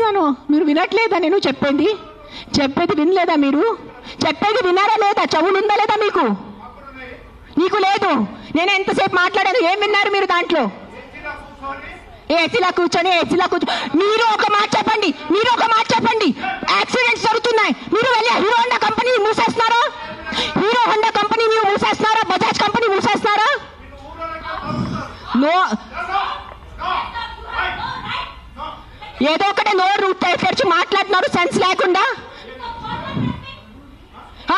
చేస్తున్నాను మీరు వినట్లేదా నేను చెప్పేది? చెప్పేది వినలేదా మీరు? చెప్పేది విన్నారా లేదా? చెవులు ఉందా లేదా మీకు? నీకు లేదు. నేను ఎంతసేపు మాట్లాడాను. ఏం విన్నారు మీరు దాంట్లో? ఏ ఎసిలా కూర్చొని ఎసిలా కూర్చో మీరు ఒక మాట చెప్పండి. మీరు ఒక మాట చెప్పండి. యాక్సిడెంట్స్ జరుగుతున్నాయి. మీరు వెళ్ళి హీరో హోండా కంపెనీ మూసేస్తున్నారా? హీరో హోండా కంపెనీ మీరు మూసేస్తున్నారా? బజాజ్ కంపెనీ మూసేస్తున్నారా? నో ఏదో ఒకటి నోరు తెరిచి మాట్లాడుతున్నారు సెన్స్ లేకుండా.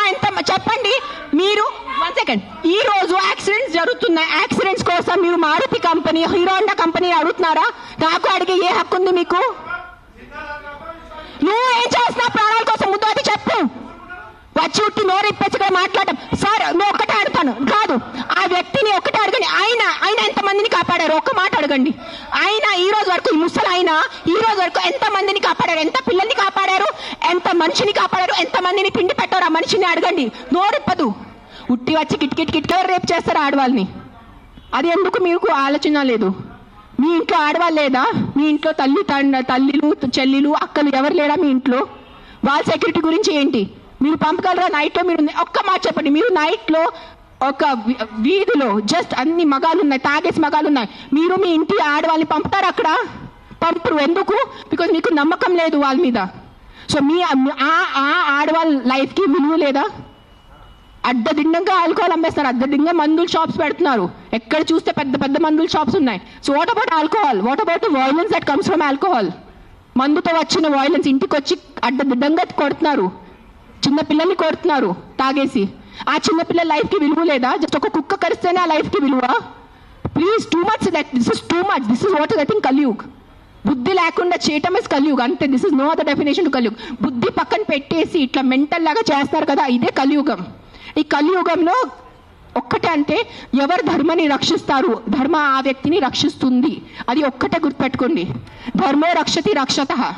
ఎంత చెప్పండి మీరు వన్ సెకండ్ ఈ రోజు యాక్సిడెంట్స్ జరుగుతున్నాయి. యాక్సిడెంట్స్ కోసం మీరు Maruti company Hero Honda company అడుగుతున్నారా? నాకు అడిగే ఏ హక్కు ఉంది మీకు? నువ్వు ఏం చేస్తున్నావు ప్రాణాల కోసం? ముందు అది చెప్పు. వచ్చి ఉట్టి నోరు ఇప్పేసి మాట్లాడటం. సార్ నువ్వు ఒక్కటే అడుగుతాను. కాదు ఆ వ్యక్తిని ఒక ఆయన ఎంతమందిని కాపాడారు? ఒక్క మాట అడగండి. ఆయన ఈ రోజు వరకు ఈ ముసలి ఆయన ఈ రోజు వరకు ఎంత మందిని కాపాడారు? ఎంత పిల్లల్ని కాపాడారు? ఎంత మనిషిని కాపాడారు? ఎంత మందిని పిండి పెట్టారు? ఆ మనిషిని అడగండి. నోరిప్పదు. ఉట్టి వచ్చి కిట్కిట్ కిట్కి రేపు చేస్తారు ఆడవాళ్ళని. అది ఎందుకు మీకు ఆలోచన లేదు? మీ ఇంట్లో ఆడవాళ్ళు లేదా? మీ ఇంట్లో తల్లి తండ్రి తల్లిలు చెల్లిలు అక్కలు ఎవరు లేరా మీ ఇంట్లో? వాళ్ళ సెక్యూరిటీ గురించి ఏంటి? మీరు పంపగలరా? నైట్లో మీరు ఒక్క మాట చెప్పండి. మీరు నైట్లో ఒక వీ- వీధిలో జస్ట్ అన్ని మగాలు ఉన్నాయి తాగేసి మగాలు ఉన్నాయి మీరు మీ ఇంటి ఆడవాళ్ళని పంపుతారు అక్కడ? పంపరు. ఎందుకు? బికాజ్ మీకు నమ్మకం లేదు వాళ్ళ మీద. సో మీ ఆ ఆ ఆడవాళ్ళ లైఫ్కి విలువ లేదా? అడ్డదిండంగా ఆల్కహాల్ అమ్మేస్తారు అడ్డదిండంగా మందుల షాప్స్ పెడుతున్నారు. ఎక్కడ చూస్తే పెద్ద పెద్ద మందుల షాప్స్ ఉన్నాయి. So what about alcohol what about violence that comes from alcohol మందుతో వచ్చిన వైలెన్స్ ఇంటికి వచ్చి అడ్డదిడ్డంగా కొడుతున్నారు. చిన్న పిల్లల్ని కొడుతున్నారు. తాగేసి. ఆ చిన్నపిల్ల లైఫ్కి విలువ లేదా? జస్ట్ ఒక కుక్క కరిస్తేనే ఆ లైఫ్కి విలువ? Please too much that this is too much this is what is I think Kaliyug బుద్ధి లేకుండా చేయటం ఇస్ కలియుగ్ అంతే this is no other definition to Kaliyug బుద్ధి పక్కన పెట్టేసి ఇట్లా మెంటల్ లాగా చేస్తారు కదా ఇదే కలియుగం ఈ కలియుగంలో ఒక్కటే అంటే ఎవరు ధర్మని రక్షిస్తారు? ధర్మ ఆ వ్యక్తిని రక్షిస్తుంది. అది ఒక్కటే గుర్తుపెట్టుకోండి. ధర్మో రక్షతి రక్షత.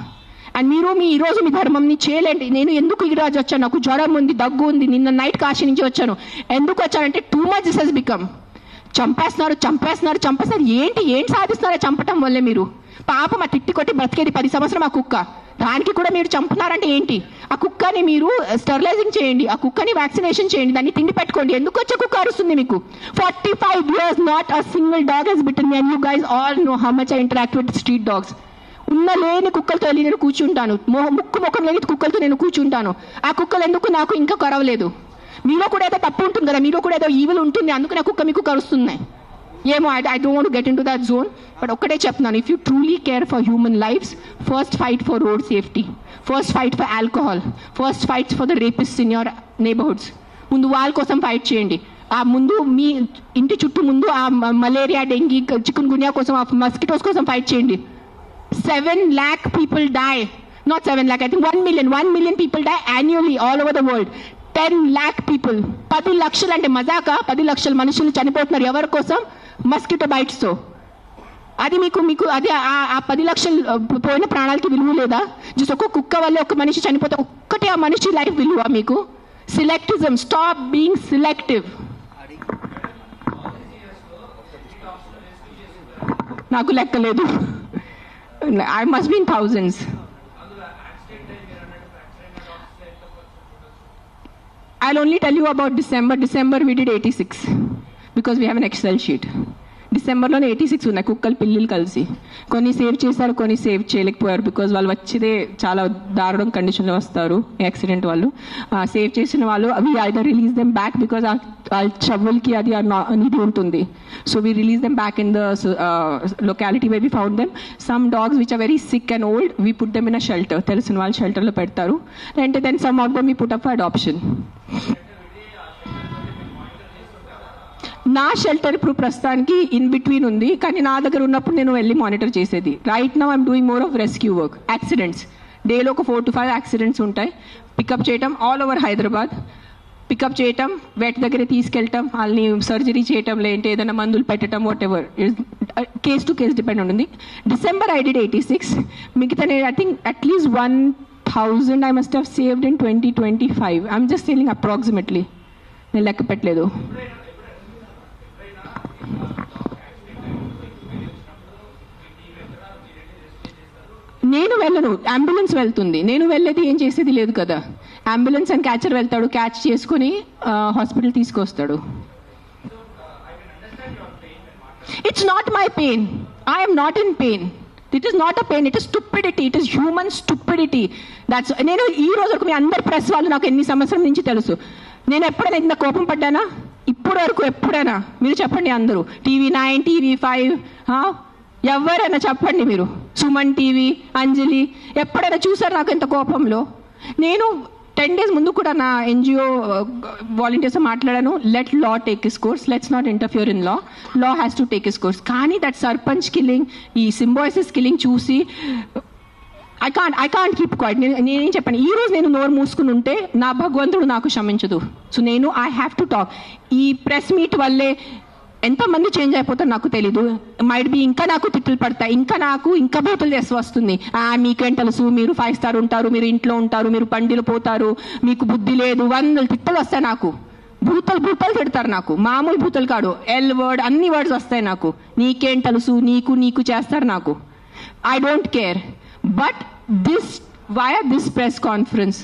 అండ్ మీరు మీ ఈ రోజు మీ ధర్మంని చేయలేండి. నేను ఎందుకు ఈ రోజు వచ్చాను? నాకు జ్వరం ఉంది దగ్గు ఉంది. నిన్న నైట్ కాశీ నుంచి వచ్చాను. ఎందుకు వచ్చానంటే too much this has become చంపేస్తున్నారు చంపేస్తున్నారు చంపేస్తున్నారు. ఏంటి ఏంటి సాధిస్తున్నారో చంపటం వల్లే మీరు? పాపం ఆ తిట్టి కొట్టి బ్రతికేది పది సంవత్సరం ఆ కుక్క. దానికి కూడా మీరు చంపుతున్నారంటే ఏంటి? ఆ కుక్కని మీరు స్టెరిలైజింగ్ చేయండి. ఆ కుక్కని వ్యాక్సినేషన్ చేయండి. దాన్ని తిండి పెట్టుకోండి. ఎందుకు వచ్చే కుక్క అరుస్తుంది మీకు? Forty five years not a single dog has bitten me and you guys all know how much I interact with street dogs ఉన్న లేని కుక్కలతో వెళ్ళి నేను కూర్చుంటాను. ముక్కు ముఖం లేని కుక్కలతో నేను కూర్చుంటాను. ఆ కుక్కలు ఎందుకు నాకు ఇంకా కొరవలేదు? మీలో కూడా ఏదో తప్పు ఉంటుంది కదా మీలో కూడా ఏదో ఈవిల్ ఉంటుంది అందుకు నా కుక్క మీకు కరుస్తున్నాయి. ఏమో I I don't get into that zone but ఒక్కటే చెప్తున్నాను. If you truly care for human lifes first fight for road safety first fight for alcohol first fight for the rapist in your neighbourhoods ముందు వాళ్ళ కోసం fight చేయండి. ఆ ముందు మీ ఇంటి చుట్టూ ముందు ఆ మలేరియా డెంగీ చికెన్ గునియా కోసం ఆ మస్కిటోస్ కోసం ఫైట్ చేయండి. 7 lakh people die. Not 7 lakh, I think 1 million. 1 million people die annually all over the world. Ten lakh people పది లక్షలు అంటే మజాక? పది లక్షల మనుషులు చనిపోతున్నారు. ఎవరి కోసం? మస్కిటో బైట్స్తో. అది మీకు మీకు అది ఆ- ఆ పది లక్షలు పోయిన ప్రాణాలకి విలువ లేదా? జస్ట్ ఒక కుక్క వల్ల ఒక మనిషి చనిపోతే ఒక్కటే ఆ మనిషి లైఫ్ విలువ మీకు? సిలెక్టిజం స్టాప్ బీయింగ్ సిలెక్టివ్ నాకు లెక్కలేదు. I must be in thousands. I'll only tell you about December. December we did 86 because we have an Excel sheet. డిసెంబర్లోనే ఎయిటీ సిక్స్ ఉన్నాయి కుక్కలు పిల్లులు కలిసి. కొన్ని సేవ్ చేశారు కొన్ని సేవ్ చేయలేకపోయారు బికాజ్ వాళ్ళు వచ్చేదే చాలా దారుణం కండిషన్లో వస్తారు యాక్సిడెంట్ వాళ్ళు. సేవ్ చేసిన వాళ్ళు అవి either release them back because ఆ చవ్వులకి అది అనేది ఉంటుంది. So we release them back in the locality way we found them some dogs which are very sick and old we put them in a shelter తెలిసిన వాళ్ళు షెల్టర్లో పెడతారు. అంటే then some of them we put up adoption నా shelter ఇప్పుడు ప్రస్తుతానికి in between ఉంది కానీ నా దగ్గర ఉన్నప్పుడు నేను వెళ్ళి మానిటర్ చేసేది. Right now I'm doing more of rescue work accidents డేలో ఒక ఫోర్ టు ఫైవ్ యాక్సిడెంట్స్ ఉంటాయి. పికప్ చేయటం ఆల్ ఓవర్ హైదరాబాద్ పికప్ చేయటం వెట్ దగ్గర తీసుకెళ్ళటం వాళ్ళని సర్జరీ చేయటం లేదంటే ఏదైనా మందులు పెట్టడం whatever case to case depend ఉంటుంది. December I did eighty six మిగతా నేను I think at least one thousand I must have saved in twenty twenty five I'm just saying approximately నేను లెక్క పెట్టలేదు. నేను వెళ్ళను. అంబులెన్స్ వెళ్తుంది. నేను వెళ్ళేది ఏం చేసేది లేదు కదా. అంబులెన్స్ అండ్ క్యాచర్ వెళ్తాడు. క్యాచ్ చేసుకుని హాస్పిటల్ తీసుకొస్తాడు. It's not my pain I'm not in pain it is not a pain it is stupidity it is human stupidity that's నేను ఈ రోజు వరకు మీ అందరి ప్రెస్ వాళ్ళు నాకు ఎన్ని సంవత్సరం నుంచి తెలుసు. నేను ఎప్పుడైనా ఇంత కోపం పడ్డానా? ఇప్పుడు వరకు ఎప్పుడైనా? మీరు చెప్పండి అందరూ. టీవీ నైన్ టీవీ ఫైవ్ ఎవరైనా చెప్పండి మీరు. సుమన్ టీవీ అంజలి ఎప్పుడైనా చూసారు నాకు ఇంత కోపంలో? నేను టెన్ డేస్ ముందు కూడా నా ఎన్జిఓ వాలంటీర్స్ uh, మాట్లాడాను. Let law take its course let's not interfere in law law has to take its course కానీ దట్ సర్పంచ్ కిల్లింగ్ ఈ సింబాయిసిస్ కిల్లింగ్ చూసి I can't I can't keep quiet నేను నేనేం చెప్పాను. ఈ రోజు నేను నోరు మూసుకుని ఉంటే నా భగవంతుడు నాకు క్షమించదు. సో నేను ఐ హ్యావ్ టు టాక్ ఈ ప్రెస్ మీట్ వల్లే ఎంతమంది చేంజ్ అయిపోతారు నాకు తెలీదు. మైట్ బి ఇంకా నాకు తిట్లు పడతాయి ఇంకా నాకు ఇంకా బోతులు చేసి వస్తుంది. ఆ, మీకేం తెలుసు? మీరు ఫైవ్ స్టార్ ఉంటారు మీరు ఇంట్లో ఉంటారు మీరు పండిలు పోతారు మీకు బుద్ధి లేదు వందలు తిట్టలు వస్తాయి నాకు. భూతలు భూతలు తిడతారు నాకు. మామూలు భూతలు కాడు ఎల్ వర్డ్ అన్ని వర్డ్స్ వస్తాయి నాకు. నీకేం తెలుసు? నీకు నీకు చేస్తారు నాకు. I don't care but this via this press conference?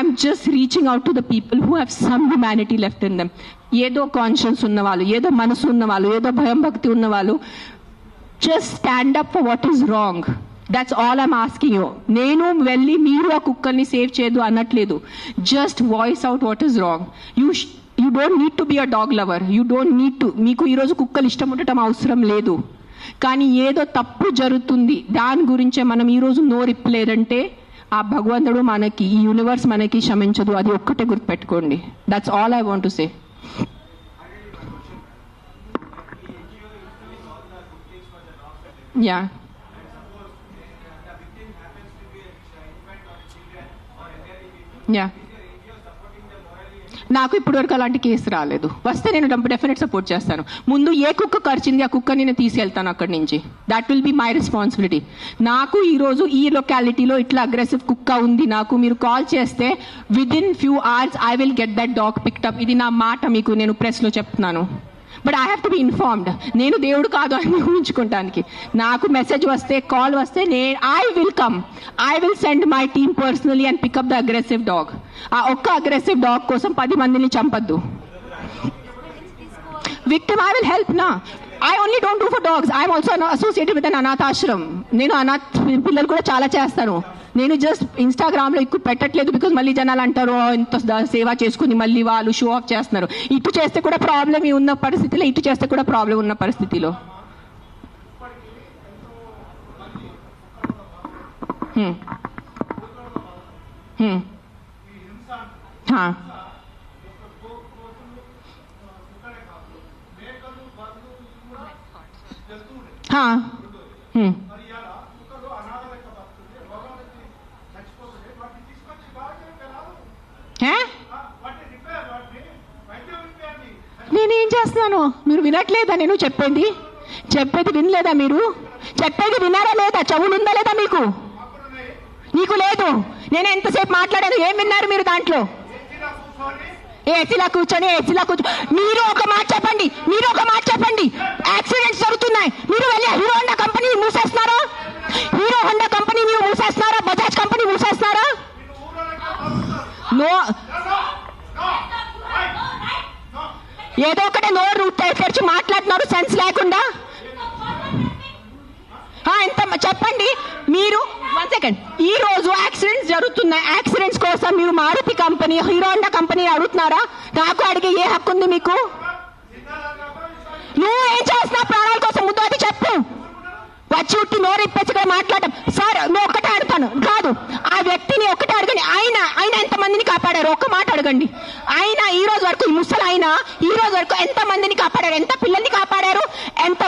I'm just reaching out to the people who have some humanity left in them. ఏదో కాన్షియన్స్ ఉన్నవాళ్ళు ఏదో మనసు ఉన్నవాళ్ళు ఏదో భయం భక్తి ఉన్నవాళ్ళు just stand up for what is wrong that's all I'm asking you నేను వెళ్ళి మీరు ఆ కుక్కల్ని సేవ్ చేయదు అనట్లేదు. Just voice out what is wrong you you don't need to be a dog lover you don't need to మీకు ఈరోజు కుక్కలు ఇష్టం ఉండటం అవసరం లేదు. కానీ ఏదో తప్పు జరుగుతుంది. దాని గురించే మనం ఈరోజు నోరిప్పలేదంటే ఆ భగవంతుడు మనకి ఈ యూనివర్స్ మనకి క్షమించదు. అది ఒక్కటే గుర్తుపెట్టుకోండి. That's all I want to say yeah yeah నాకు ఇప్పటివరకు అలాంటి కేసు రాలేదు. వస్తే నేను డెఫినెట్ సపోర్ట్ చేస్తాను. ముందు ఏ కుక్క కరిచింది ఆ కుక్క నేను తీసుకెళ్తాను అక్కడి నుంచి. That will be my responsibility నాకు ఈరోజు ఈ లొకాలిటీలో ఇట్లా అగ్రెసివ్ కుక్క ఉంది. నాకు మీరు కాల్ చేస్తే within few hours I will get that dog picked up ఇది నా మాట మీకు నేను ప్రెస్లో చెప్తున్నాను. But I have to be informed నేను దేవుడు కాదు అని ఊహించుకోవటానికి నాకు మెసేజ్ వస్తే కాల్ వస్తే నేను I will come I will send my team personally and pick up the aggressive dog ఆ ఒక్క అగ్రెసివ్ డాగ్ కోసం పది మందిని చంపద్దు. విక్టిమ్ ఐ విల్ హెల్ప్ నా I only don't do for dogs I'm also associated with an అనాథాశ్రమ్ నేను అనాథ్ పిల్లలు కూడా చాలా చేస్తాను. నేను జస్ట్ ఇన్స్టాగ్రామ్లో ఎక్కువ పెట్టట్లేదు బికాజ్ మళ్ళీ జనాలు అంటారు ఇంత సేవ చేసుకుని మళ్ళీ వాళ్ళు షో ఆఫ్ చేస్తున్నారు. ఇటు చేస్తే కూడా ప్రాబ్లం ఉన్న పరిస్థితిలో ఇటు చేస్తే కూడా ప్రాబ్లం ఉన్న పరిస్థితిలో. Hmm. Hmm. హ్మ్. హ్మ్. హా. హా. హ్మ్. హే? నేనేం చేస్తున్నాను? మీరు వినట్లేదా నేను చెప్పేది? చెప్పేది వినలేదా మీరు? చెప్పేది వినారా లేదా? చెవులు ఉందా లేదా మీకు? నీకు లేదు. నేను ఎంతసేపు మాట్లాడాను? ఏం విన్నారు మీరు దాంట్లో? ఏసీలా కూర్చొని ఏసీలా కూర్చో మీరు ఒక మాట చెప్పండి మీరు ఒక మాట చెప్పండి యాక్సిడెంట్స్ జరుగుతున్నాయి మీరు వెళ్ళి హీరో హోండా కంపెనీ మూసేస్తున్నారా హీరో హోండా కంపెనీ మీరు మూసేస్తున్నారా బజాజ్ కంపెనీ మూసేస్తున్నారా నో ఏదో ఒకటి నోరు తెరిచి మాట్లాడుతున్నారు సెన్స్ లేకుండా ఆ, ఎంత చెప్పండి. మీరు వన్ సెకండ్ ఈ రోజు యాక్సిడెంట్స్ జరుగుతున్నాయి యాక్సిడెంట్స్ కోసం మీరు Maruti company Hero Honda company అడుగుతున్నారా? నాకు అడిగే ఏ హక్కు ఉంది మీకు? నువ్వు ఏం చేస్తున్నావు ప్రాణాల కోసం? ముందు అది చెప్పు. వచ్చి ఉట్టి నోరు ఇప్పేసి మాట్లాడటం. సార్ నువ్వు ఒక్కటే అడుగుతాను. కాదు ఆ వ్యక్తిని ఒక్కటే అడగండి. ఆయన ఆయన ఎంతమందిని కాపాడారు? ఒక్క మాట అడగండి. ఆయన ఈ రోజు వరకు ఈ ముసలి ఆయన ఈ రోజు వరకు ఎంత మందిని కాపాడారు? ఎంత పిల్లల్ని కాపాడారు?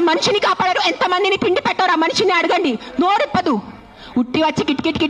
మనిషిని కాపాడారు? ఎంత మందిని పిండి పెట్టారు? ఆ మనిషిని అడగండి. నోరిప్పదు. ఉట్టి వచ్చి కిట్ కిట్ కిట్